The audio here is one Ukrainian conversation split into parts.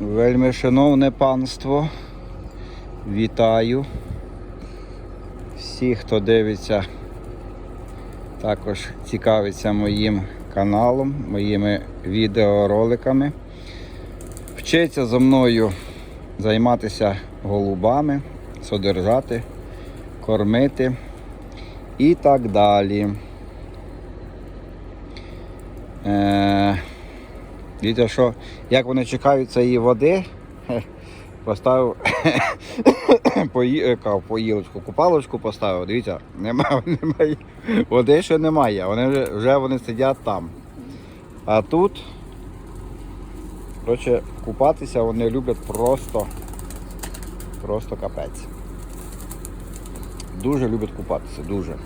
Вельми шановне панство. Вітаю. Всіх, хто дивиться, також цікавиться моїм каналом, моїми відеороликами. Вчиться зі мною займатися голубами, содержати, кормити і так далі. Е, Дивіться, що як вони чекають цієї води, поставив е, поїлочку, купалочку поставив. Дивіться, немає, немає. Води ще немає, вони вже, вже вони сидять там. А тут, коротше, купатися вони люблять просто, просто капець. Дуже люблять купатися, дуже.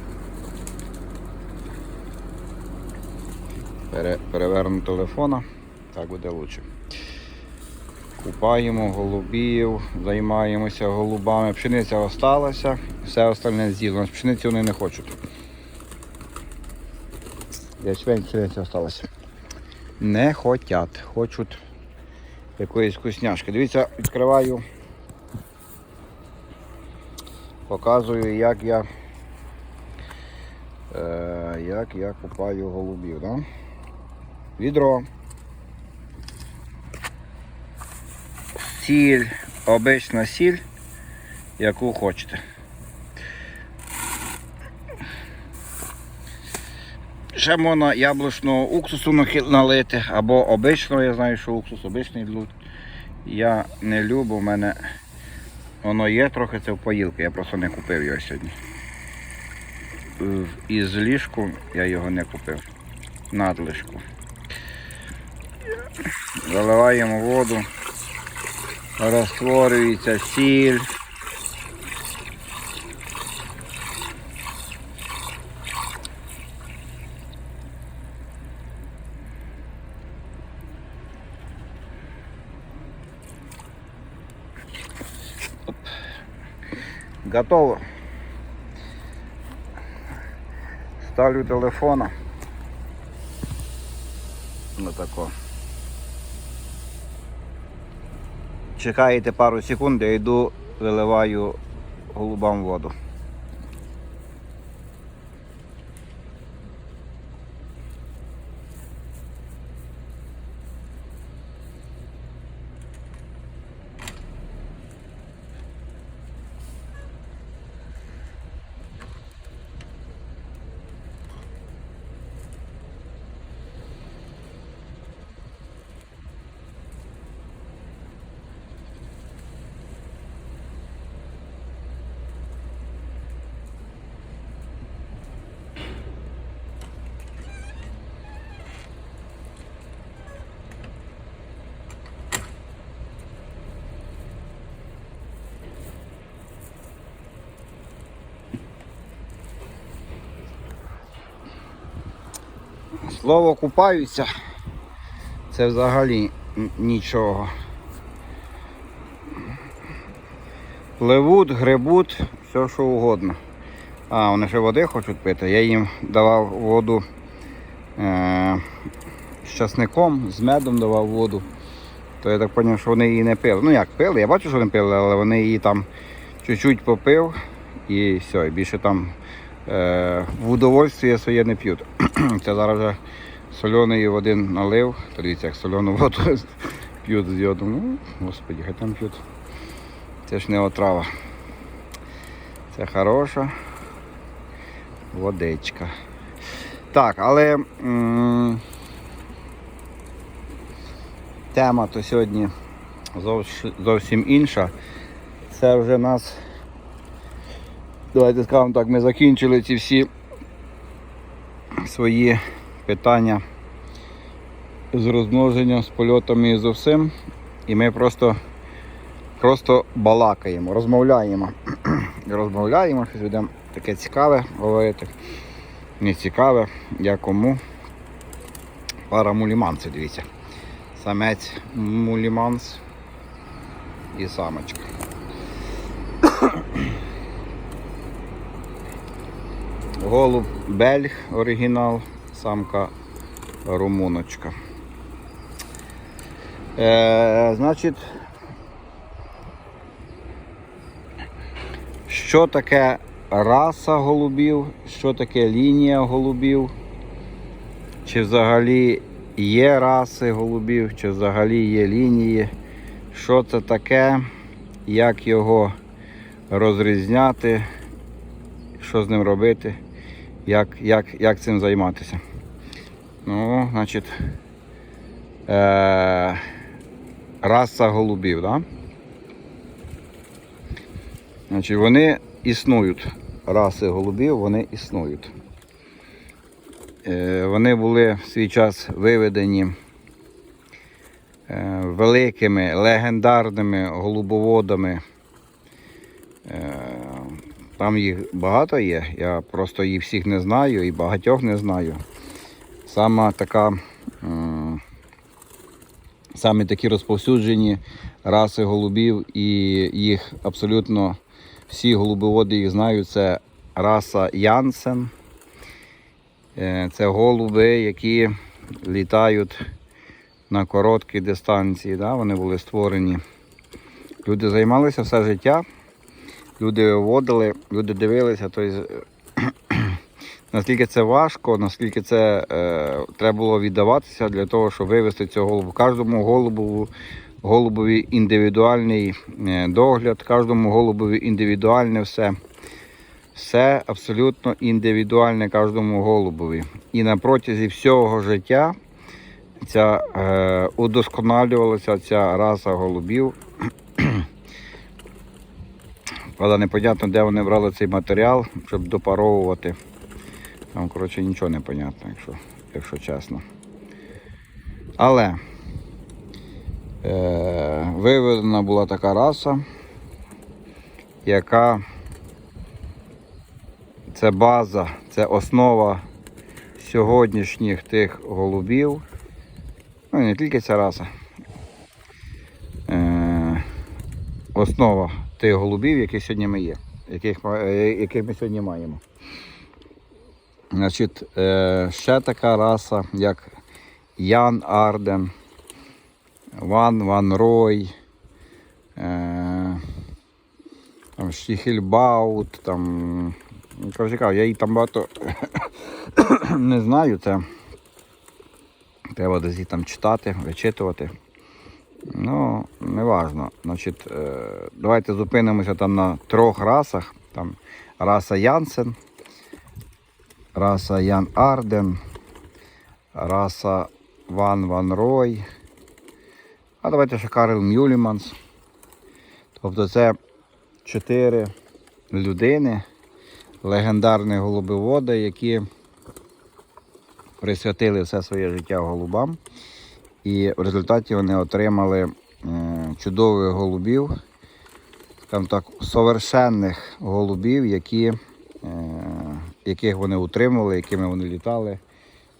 Пере, переверну телефона, так буде краще. Купаємо голубів, займаємося голубами. Пшениця осталася, все остальне з'їло. Пшениці вони не хочуть. Ячмень пшениця осталася. Не хотять, хочуть якоїсь вкусняшки. Дивіться, відкриваю, показую, як я, е, як я купаю голубів. Да? Відро. Сіль, обична сіль, яку хочете. Ще можна яблучного уксусу налити, або обичного, я знаю, що уксус обичний лють. Я не люблю, в мене воно є трохи це в поїлки, я просто не купив його сьогодні. Із ліжку я його не купив. Надлишку. Заливаємо воду, розтворюється сіль. Готово. Ставлю телефона. Ну тако. Чекаєте пару секунд, я йду, виливаю голубам воду. Слово купаються. Це взагалі нічого. Пливуть, грибуть, все що угодно. А, вони ще води хочуть пити. Я їм давав воду е- з часником, з медом давав воду. То я так зрозумів, що вони її не пили. Ну як пили, я бачу, що вони пили, але вони її там чуть-чуть попив і все, і більше там в удовольствие своє не п'ють. Це зараз вже соляної води налив. Дивіться, як соляну воду п'ють з йодом. Ну, господи, хай там п'ють. Це ж не отрава. Це хороша водичка. Так, але м, тема то сьогодні зовсім інша. Це вже нас. Давайте скажемо так, ми закінчили ці всі свої питання з розмноженням, з польотами і з усім. І ми просто, просто балакаємо, розмовляємо. розмовляємо, щось будемо таке цікаве говорити. Не цікаве, я кому. Пара муліманців, дивіться. Самець муліманс і самочка. Голуб Бельг оригінал, самка румуночка. Е, значить, що таке раса голубів, що таке лінія голубів, чи взагалі є раси голубів, чи взагалі є лінії, що це таке, як його розрізняти, що з ним робити, як, як, як цим займатися. Ну, значить, е, раса голубів, да? Значить, вони існують. Раси голубів, вони існують. Е, вони були в свій час виведені е, великими легендарними голубоводами. Е, Там їх багато є, я просто їх всіх не знаю і багатьох не знаю. Сама така, саме такі розповсюджені раси голубів, і їх абсолютно всі голубоводи їх знають. Це раса Янсен. Е, Це голуби, які літають на короткі дистанції. Да? Вони були створені. Люди займалися все життя, люди виводили, люди дивилися. Тобто, наскільки це важко, наскільки це е, треба було віддаватися для того, щоб вивести цього голубу. Кожному голубу, голубові індивідуальний е, догляд, кожному голубові індивідуальне все. Все абсолютно індивідуальне кожному голубові. І на протязі всього життя ця, е, удосконалювалася ця раса голубів. Правда, непонятно, де вони брали цей матеріал, щоб допаровувати. Там, коротше, нічого не понятно, якщо, якщо чесно. Але е, виведена була така раса, яка це база, це основа сьогоднішніх тих голубів. Ну, не тільки ця раса. Е, основа тих голубів, які сьогодні ми є, яких, е, яких ми сьогодні маємо. Значить, е, ще така раса, як Ян Арден, Ван Ван Рой, е, там Штіхельбаут, там. я її там багато не знаю. Це треба десь там читати, вичитувати. Ну, не важно. Значить, е, давайте зупинимося там на трьох расах. Там раса Янсен, раса Ян Арден, раса Ван Ван Рой. А давайте ще Карл Мюліманс. Тобто це чотири людини, легендарні голубиводи, які присвятили все своє життя голубам. І в результаті вони отримали е, чудових голубів, скажімо так, совершенних голубів, які, е, яких вони утримували, якими вони літали,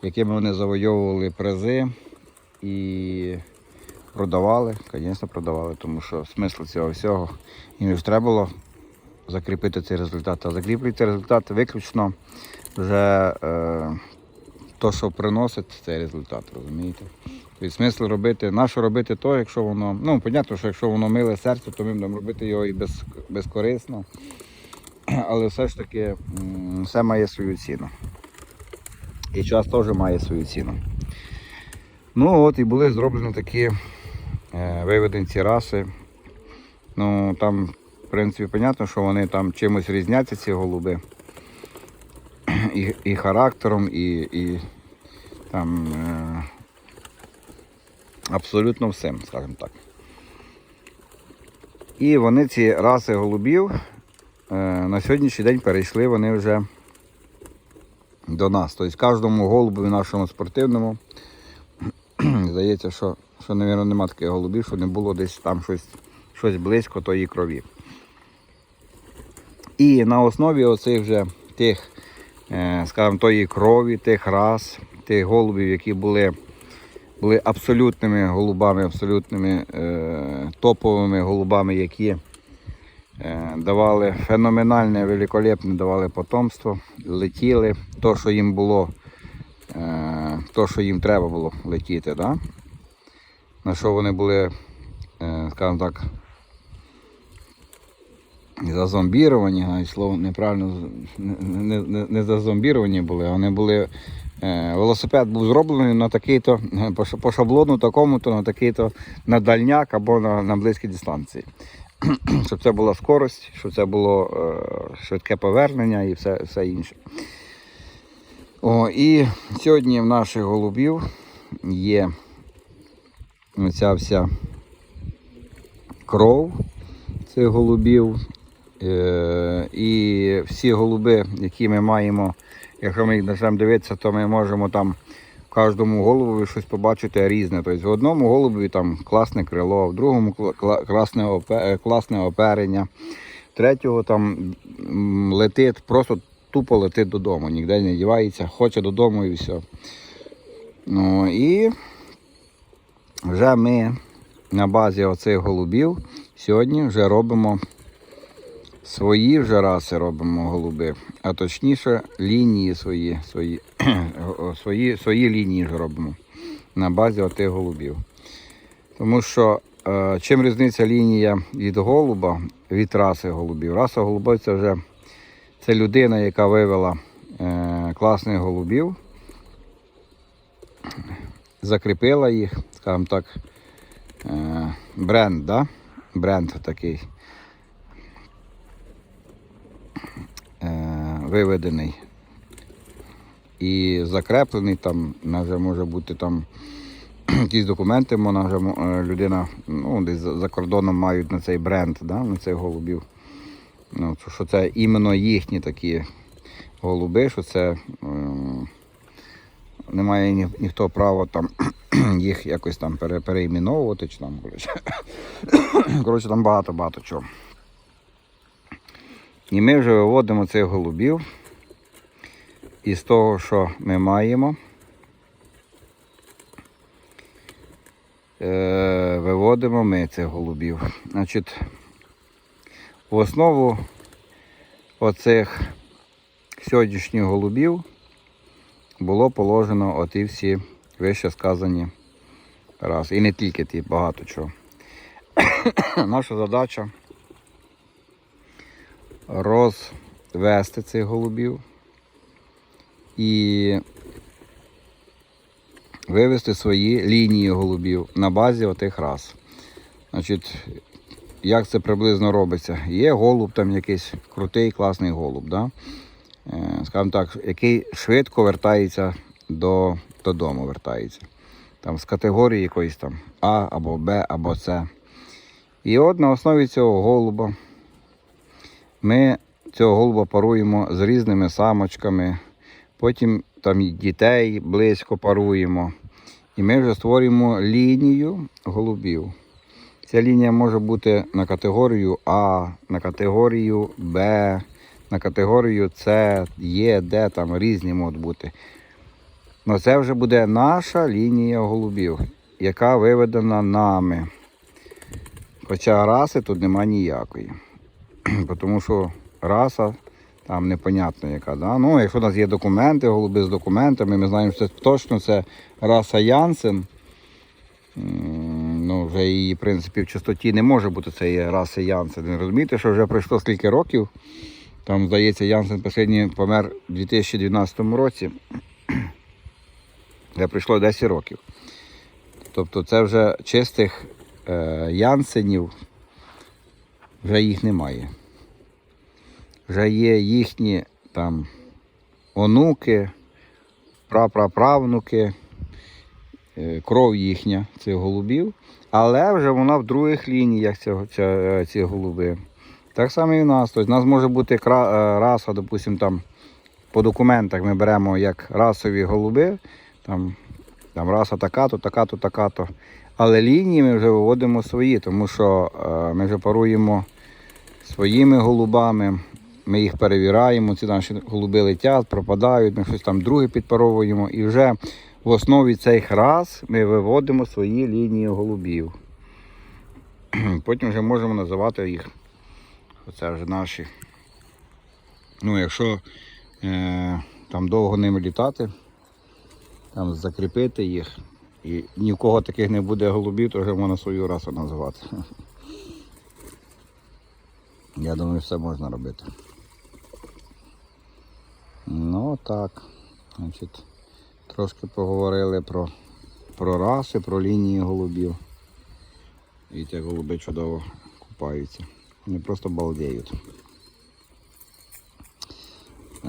якими вони завойовували призи і продавали, звісно, продавали, тому що смисл цього всього їм ж треба було закріпити цей результат. А закріплюється результат виключно вже е, то, що приносить цей результат, розумієте? Тобто смисл робити, нащо робити то, якщо воно, ну, понятно, що якщо воно миле серце, то ми будемо робити його і без, безкорисно. Але все ж таки все має свою ціну. І час теж має свою ціну. Ну от і були зроблені такі е, виведені ці раси. Ну там, в принципі, понятно, що вони там чимось різняться, ці голуби. І, і характером, і, і там е, абсолютно всім, скажімо так. І вони ці раси голубів е, на сьогоднішній день перейшли вони вже до нас. Тобто кожному голубові нашому спортивному здається, що, що мабуть, немає таких голубів, що не було десь там щось, щось близько тої крові. І на основі оцих вже тих, е, скажімо, тої крові, тих рас, тих голубів, які були, були абсолютними голубами, абсолютними е, топовими голубами, які е, давали феноменальне, великолепне давали потомство, летіли, то, що їм було, е, то, що їм треба було летіти. Да? на що вони були, е, скажімо так, зазомбіровані, навіть слово неправильно не, не, не зазомбіровані були, вони були. Е, Велосипед був зроблений на такий-то, е, по шаблону такому-то, на такий-то на дальняк або на, на близькі дистанції. щоб це була скорость, щоб це було е, швидке повернення і все, все інше. О, і сьогодні в наших голубів є оця вся кров цих голубів. І всі голуби, які ми маємо, якщо ми їх почнемо дивитися, то ми можемо там кожному голові щось побачити різне. Тобто в одному голубі там класне крило, в другому кла- кла- класне, е, класне оперення, третього там летить, просто тупо летить додому, ніде не дівається, хоче додому і все. Ну, і вже ми на базі оцих голубів сьогодні вже робимо свої вже раси робимо голуби, а точніше лінії свої, свої, свої, свої лінії вже робимо на базі отих голубів. Тому що е, чим різниця лінія від голуба від раси голубів? Раса голубів це вже це людина, яка вивела е, класних голубів, закріпила їх, скажімо так, е, бренд, да? бренд такий. Е, виведений і закреплений, там вже може бути там якісь документи, вона е, людина ну, десь за кордоном мають на цей бренд, да, на цих голубів. Ну, що- це іменно їхні такі голуби, що це е, не має ні, ніхто права там їх якось там пере, переіменовувати чи там, коротше, там багато-багато чого. І ми вже виводимо цих голубів із того, що ми маємо. Е, виводимо ми цих голубів. Значить, в основу оцих сьогоднішніх голубів було положено оті всі вище сказані раз. І не тільки ті, багато чого. Наша задача розвести цих голубів і вивести свої лінії голубів на базі отих рас. Значить, як це приблизно робиться? Є голуб там якийсь крутий, класний голуб, да? Е, скажімо так, який швидко вертається до, додому, вертається. Там з категорії якоїсь там А або Б або С. І от на основі цього голуба ми цього голуба паруємо з різними самочками, потім там дітей близько паруємо. І ми вже створюємо лінію голубів. Ця лінія може бути на категорію А, на категорію Б, на категорію С, Є, Д, там різні можуть бути. Но це вже буде наша лінія голубів, яка виведена нами. Хоча раси тут нема ніякої. Тому що раса там непонятно яка. Да? Ну, якщо у нас є документи, голуби з документами, ми знаємо, що це точно це раса Янсен. Ну, вже її, в принципі, в чистоті не може бути цієї раси Янсен. Ви розумієте, що вже пройшло скільки років. Там, здається, Янсен останній помер у 2012 році. Вже пройшло 10 років. Тобто це вже чистих е, Янсенів, вже їх немає. Вже є їхні там онуки, прапраправнуки, е, кров їхня цих голубів, але вже вона в других лініях ця, ці голуби. Так само і в нас. Тобто, у нас може бути е, раса, допустимо, там по документах ми беремо як расові голуби, там, там раса така-то, така-то, така-то. Але лінії ми вже виводимо свої, тому що е, ми вже паруємо своїми голубами, ми їх перевіряємо, ці наші голуби летять, пропадають, ми щось там друге підпаровуємо. І вже в основі цих рас ми виводимо свої лінії голубів. Потім вже можемо називати їх. Оце вже наші. Ну, якщо е, там довго ними літати, там закріпити їх, І ні в кого таких не буде голубів, то вже можна свою расу називати. Я думаю, все можна робити. Ну так. Значить, трошки поговорили про, про раси, про лінії голубів. І ті голуби чудово купаються. Вони просто балдіють. Е,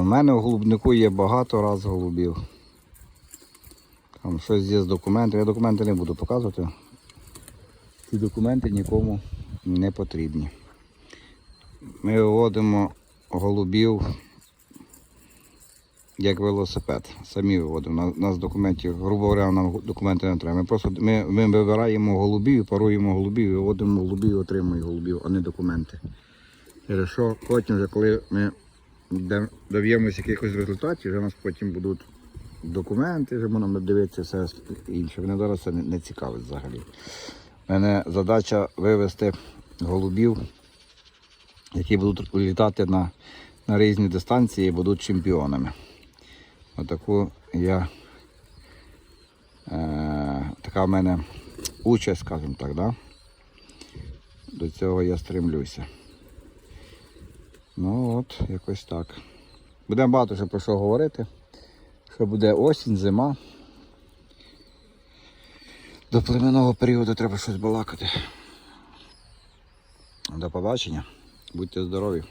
У мене в голубнику є багато раз голубів. Там щось є з документів. Я документи не буду показувати. Ці документи нікому не потрібні. Ми виводимо голубів як велосипед. Самі виводимо. У нас документів, грубо говоря, нам документи не треба. Ми просто ми, ми вибираємо голубів, паруємо голубів, виводимо голубів, отримуємо голубів, а не документи. Через що потім, вже коли ми доб'ємося якихось результатів, вже нас потім будуть документи, вже можна дивитися все інше. Мене зараз це не, цікавить взагалі. У мене задача вивести голубів, які будуть літати на, на різні дистанції і будуть чемпіонами. Отаку я е, така в мене участь, скажімо так, да? до цього я стремлюся. Ну от, якось так. Будемо багато ще про що говорити. Що буде осінь, зима. До племенного періоду треба щось балакати. До побачення. Будьте здорові.